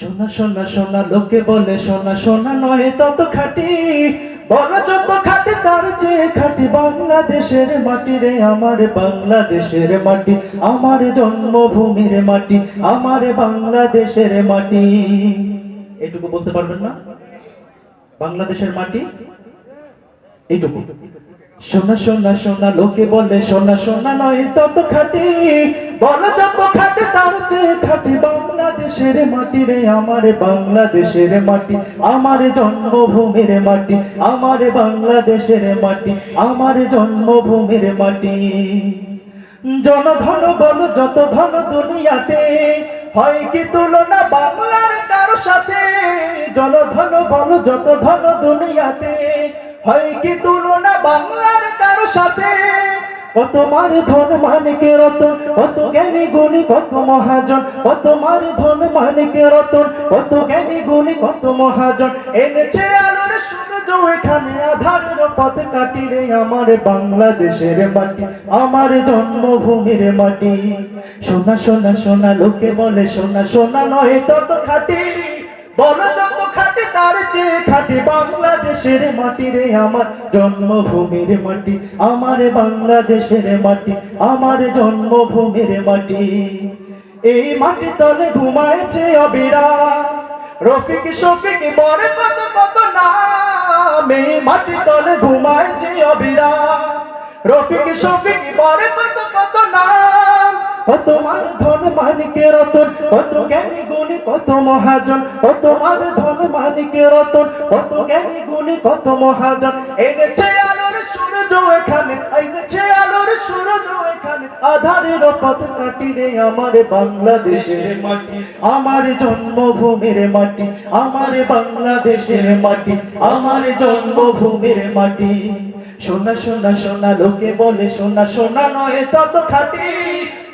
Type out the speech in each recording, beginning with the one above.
সোনা সোনা সোনা লোকে বলে সোনা সোনা নয় তত খাটি। বলো যত খাটি, তার চেয়ে খাটি বাংলাদেশের মাটি রে, আমার বাংলাদেশের মাটি, আমার জন্মভূমির মাটি, আমার বাংলাদেশের মাটি। এটুকু বলতে পারবেন না? বাংলাদেশের মাটি? এইটুকু। সোনা সোনা সোনা লোকে বলে সোনা সোনা নয় তত খাটি। বলো যত খাটি তার চেয়ে বাংলাদেশের মাটি রে, আমার বাংলাদেশের মাটি। আমার জন্মভূমির মাটি, আমার বাংলাদেশের মাটি, আমার জন্মভূমির মাটি। জনধন বল, যত ধন দুনিয়াতে, হয় কি তুলনা বাংলার কারও সাথে? জনধন বল, যত ধন দুনিয়াতে, হয় কি তুলনা বাংলার কারও সাথে? কত মার ধন মানিকে রতন? কত জ্ঞানী গুণী কত মহাজন? কত মার ধন মানিকে রতন? কত জ্ঞানী গুণী কত মহাজন? এনেছে আলোর এখানে আধারের পথ কাটি রে আমার বাংলাদেশের মাটি, আমার জন্মভূমির মাটি। সোনা সোনা সোনা লোকে বলে সোনা সোনা নয় তত খাটি। বলো যত খাটি তার চেয়ে খাটি বাংলাদেশের মাটি রে আমার জন্মভূমির মাটি। আমার বাংলাদেশের মাটি, আমার জন্মভূমির মাটি। এই মাটি তলে ঘুমাইছে অবিরাম। রফিক, শফিক বড় কত কত নাম। এই মাটি তলে ঘুমাইছে অবিরাম। রফিক, শফিক বড় কত কত নাম। কত মান ধন মানিকে রতন, কত জ্ঞানী কত মহাজন। ধন মানিকে রতন, কত জ্ঞানী কত মহাজন। এনেছে আলোর সূর্য এখানে, এনেছে আলোর সূর্য এখানে। আধারের পথ কাটি রে আমার বাংলাদেশের মাটি, আমার জন্মভূমির মাটি, আমার বাংলাদেশের মাটি, আমার জন্মভূমির মাটি। সোনা সোনা সোনা লোকে বলে সোনা সোনা নয় তত খাটি।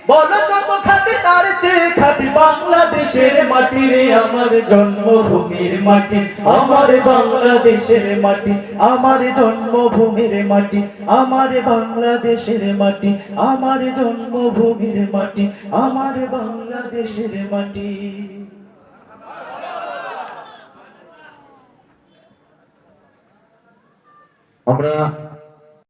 বলো যত খাটি তার চেয়ে খাটি বাংলাদেশের মাটি রে, আমার জন্মভূমির মাটি। আমার বাংলাদেশের মাটি, আমার জন্মভূমির মাটি। আমার বাংলাদেশের মাটি, আমার জন্মভূমির মাটি। আমার বাংলাদেশের মাটি। আমরা